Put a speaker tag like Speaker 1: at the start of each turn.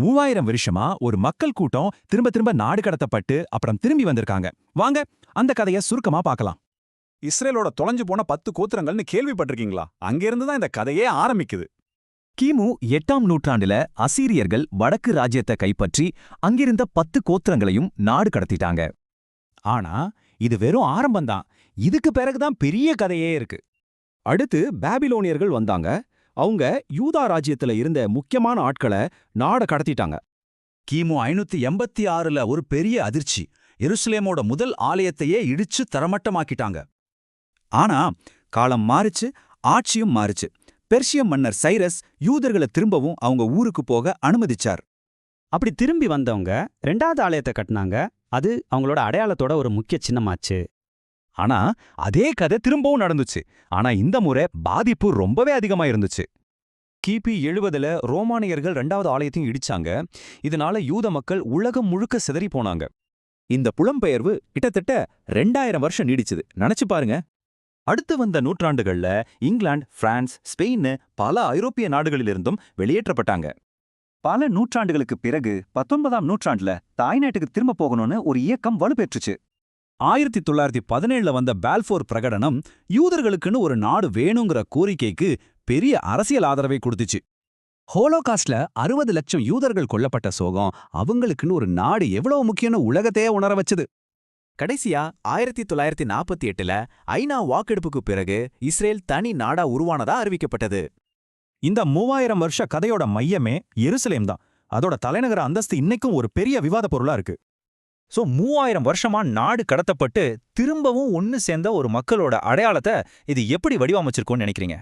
Speaker 1: மூவாயிரம் வருஷமா ஒரு மக்கள் கூட்டம் திரும்ப திரும்ப நாடு கடத்தப்பட்டு அப்புறம் திரும்பி வந்திருக்காங்க. வாங்க அந்த கதைய சுருக்கமா பார்க்கலாம்.
Speaker 2: இஸ்ரேலோட தொலைஞ்சு போன பத்து கோத்திரங்கள்னு கேள்விப்பட்டிருக்கீங்களா? அங்கிருந்து தான் இந்த கதையே ஆரம்பிக்குது.
Speaker 3: கிமு எட்டாம் நூற்றாண்டுல அசீரியர்கள் வடக்கு ராஜ்யத்தை கைப்பற்றி அங்கிருந்த பத்து கோத்திரங்களையும் நாடு கடத்திட்டாங்க.
Speaker 1: ஆனா இது வெறும் ஆரம்பம்தான். இதுக்கு பிறகுதான் பெரிய கதையே இருக்கு.
Speaker 4: அடுத்து பாபிலோனியர்கள் வந்தாங்க. அவங்க யூதா ராஜ்யத்துல இருந்த முக்கியமான ஆட்களை நாட கடத்திட்டாங்க.
Speaker 5: கிமு ஐநூத்தி எண்பத்தி ஆறுல ஒரு பெரிய அதிர்ச்சி. எருசலேமோட முதல் ஆலயத்தையே இடிச்சு தரமட்டமாக்கிட்டாங்க. ஆனா காலம் மாறுச்சு ஆட்சியும் மாறுச்சு. பெர்ஷிய மன்னர் சைரஸ் யூதர்களை திரும்பவும் அவங்க ஊருக்கு போக அனுமதிச்சார்.
Speaker 6: அப்படி திரும்பி வந்தவங்க ரெண்டாவது ஆலயத்தை கட்டினாங்க. அது அவங்களோட அடையாளத்தோட ஒரு முக்கிய சின்னமாச்சு.
Speaker 1: ஆனா அதே கதை திரும்பவும் நடந்துச்சு. ஆனா இந்த முறை பாதிப்பு ரொம்பவே அதிகமா இருந்துச்சு. கிபி எழுபதுல ரோமானியர்கள் ரெண்டாவது ஆலயத்தையும் இடிச்சாங்க. இதனால யூத மக்கள் உலகம் முழுக்க சிதறி போனாங்க.
Speaker 3: இந்த புலம்பெயர்வு கிட்டத்தட்ட ரெண்டாயிரம் வருஷம் நீடிச்சுது. நினைச்சு பாருங்க.
Speaker 1: அடுத்து வந்த நூற்றாண்டுகள்ல இங்கிலாந்து பிரான்ஸ் ஸ்பெயின் பல ஐரோப்பிய நாடுகளிலிருந்தும் வெளியேற்றப்பட்டாங்க.
Speaker 5: பல நூற்றாண்டுகளுக்கு பிறகு பத்தொன்பதாம் நூற்றாண்டுல தாய்நாட்டுக்கு திரும்ப போகணும்னு ஒரு இயக்கம் வலுப்பெற்றுச்சு. ஆயிரத்தி தொள்ளாயிரத்தி பதினேழுல வந்த பால்ஃபோர் பிரகடனம் யூதர்களுக்குன்னு ஒரு நாடு வேணுங்கிற கோரிக்கைக்கு பெரிய அரசியல் ஆதரவை கொடுத்துச்சு. ஹோலோகாஸ்ட்ல அறுபது லட்சம் யூதர்கள் கொல்லப்பட்ட சோகம் அவங்களுக்குன்னு ஒரு நாடு எவ்வளவு முக்கியம்னு உலகத்தையே உணர வச்சது.
Speaker 3: கடைசியா ஆயிரத்தி தொள்ளாயிரத்தி நாற்பத்தி எட்டுல ஐநா வாக்கெடுப்புக்கு பிறகு இஸ்ரேல் தனி நாடா உருவானதா அறிவிக்கப்பட்டது.
Speaker 1: இந்த மூவாயிரம் வருஷ கதையோட மையமே எருசலேம் தான். அதோட தலைநகர அந்தஸ்து இன்னைக்கும் ஒரு பெரிய விவாத பொருளா இருக்கு.
Speaker 7: சோ மூவாயிரம் வருஷமா நாடு கடத்தப்பட்டு திரும்பவும் ஒன்னு சேர்ந்த ஒரு மக்களோட அடையாளத்தை இது எப்படி வடிவமைச்சிருக்கோன்னு நினைக்கிறீங்க?